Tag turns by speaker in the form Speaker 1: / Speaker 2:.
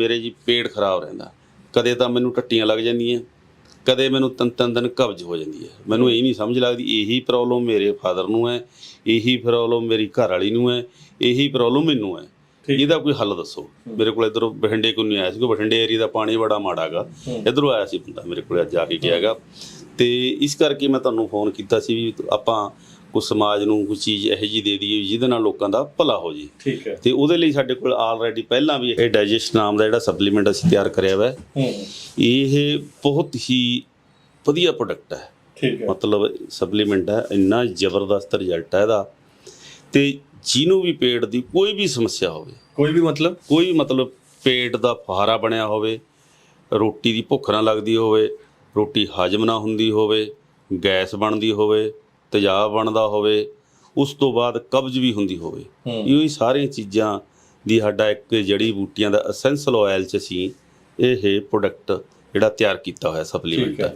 Speaker 1: ਮੇਰੇ ਜੀ ਪੇਟ ਖਰਾਬ ਰਹਿੰਦਾ। ਕਦੇ ਤਾਂ ਮੈਨੂੰ ਟੱਟੀਆਂ ਲੱਗ ਜਾਂਦੀਆਂ, ਕਦੇ ਮੈਨੂੰ ਤਿੰਨ ਤਿੰਨ ਦਿਨ ਕਬਜ਼ ਹੋ ਜਾਂਦੀ ਹੈ। ਮੈਨੂੰ ਇਹ ਨਹੀਂ ਸਮਝ ਲੱਗਦੀ, ਇਹੀ ਪ੍ਰੋਬਲਮ ਮੇਰੇ ਫਾਦਰ ਨੂੰ ਹੈ, ਇਹੀ ਪ੍ਰੋਬਲਮ ਮੇਰੀ ਘਰ ਵਾਲੀ ਨੂੰ ਹੈ, ਇਹੀ ਪ੍ਰੋਬਲਮ ਮੈਨੂੰ ਹੈ। ਇਹਦਾ ਕੋਈ ਹੱਲ ਦੱਸੋ। ਮੇਰੇ ਕੋਲ ਇਧਰੋਂ ਬਠਿੰਡੇ ਕੋਈ ਨਹੀਂ ਆਇਆ ਸੀ ਕੋਈ ਬਠਿੰਡੇ ਏਰੀਆ ਦਾ ਪਾਣੀ ਬੜਾ ਮਾੜਾਗਾ ਇਧਰੋਂ ਆਇਆ ਸੀ ਬੰਦਾ ਮੇਰੇ ਕੋਲ ਅੱਜ ਆ ਕੇ ਗਿਆਗਾ ਤੇ ਇਸ ਕਰਕੇ ਮੈਂ ਤੁਹਾਨੂੰ ਫੋਨ ਕੀਤਾ ਸੀ ਵੀ ਆਪਾਂ ਕੁਝ ਸਮਾਜ ਨੂੰ ਕੋਈ ਚੀਜ਼ ਇਹੋ ਜਿਹੀ ਦੇ ਦਈਏ ਜਿਹਦੇ ਨਾਲ ਲੋਕਾਂ ਦਾ ਭਲਾ ਹੋ ਜੇ।
Speaker 2: ਠੀਕ ਹੈ।
Speaker 1: ਤੇ ਉਹਦੇ ਲਈ ਸਾਡੇ ਕੋਲ ਆਲਰੇਡੀ ਪਹਿਲਾਂ ਵੀ ਇਹ ਡਾਈਜੈਸਟ ਨਾਮ ਦਾ ਜਿਹੜਾ ਸਪਲੀਮੈਂਟ ਅਸੀਂ ਤਿਆਰ ਕਰਿਆ ਹੋਇਆ ਹੈ।
Speaker 2: ਹੂੰ
Speaker 1: ਇਹ ਬਹੁਤ ਹੀ ਵਧੀਆ ਪ੍ਰੋਡਕਟ ਹੈ।
Speaker 2: ਠੀਕ ਹੈ।
Speaker 1: ਮਤਲਬ ਸਪਲੀਮੈਂਟ ਹੈ ਇੰਨਾ ਜ਼ਬਰਦਸਤ ਰਿਜ਼ਲਟ ਹੈ ਇਹਦਾ। ਤੇ ਜਿਹਨੂੰ ਵੀ ਪੇਟ ਦੀ ਕੋਈ ਵੀ ਸਮੱਸਿਆ ਹੋਵੇ
Speaker 2: ਕੋਈ ਵੀ ਮਤਲਬ
Speaker 1: ਕੋਈ ਮਤਲਬ ਪੇਟ ਦਾ ਫਹਾਰਾ ਬਣਿਆ ਹੋਵੇ ਰੋਟੀ ਦੀ ਭੁੱਖ ਨਾ ਲੱਗਦੀ ਹੋਵੇ ਰੋਟੀ ਹਜਮ ਨਾ ਹੁੰਦੀ ਹੋਵੇ ਗੈਸ ਬਣਦੀ ਹੋਵੇ ਤੇਜ਼ਾਬ ਬਣਦਾ ਹੋਵੇ ਉਸ ਤੋਂ ਬਾਅਦ ਕਬਜ਼ ਵੀ ਹੁੰਦੀ ਹੋਵੇ
Speaker 2: ਹੂੰ।
Speaker 1: ਇਹ ਸਾਰੀਆਂ ਚੀਜ਼ਾਂ ਦੀ ਸਾਡਾ ਇੱਕ ਜੜੀ ਬੂਟੀਆਂ ਦਾ ਐਸੈਂਸ਼ਲ ਆਇਲ ਚ ਅਸੀਂ ਇਹ ਪ੍ਰੋਡਕਟ ਜਿਹੜਾ ਤਿਆਰ ਕੀਤਾ ਹੋਇਆ ਸਪਲੀਮੈਂਟ। ਹੈ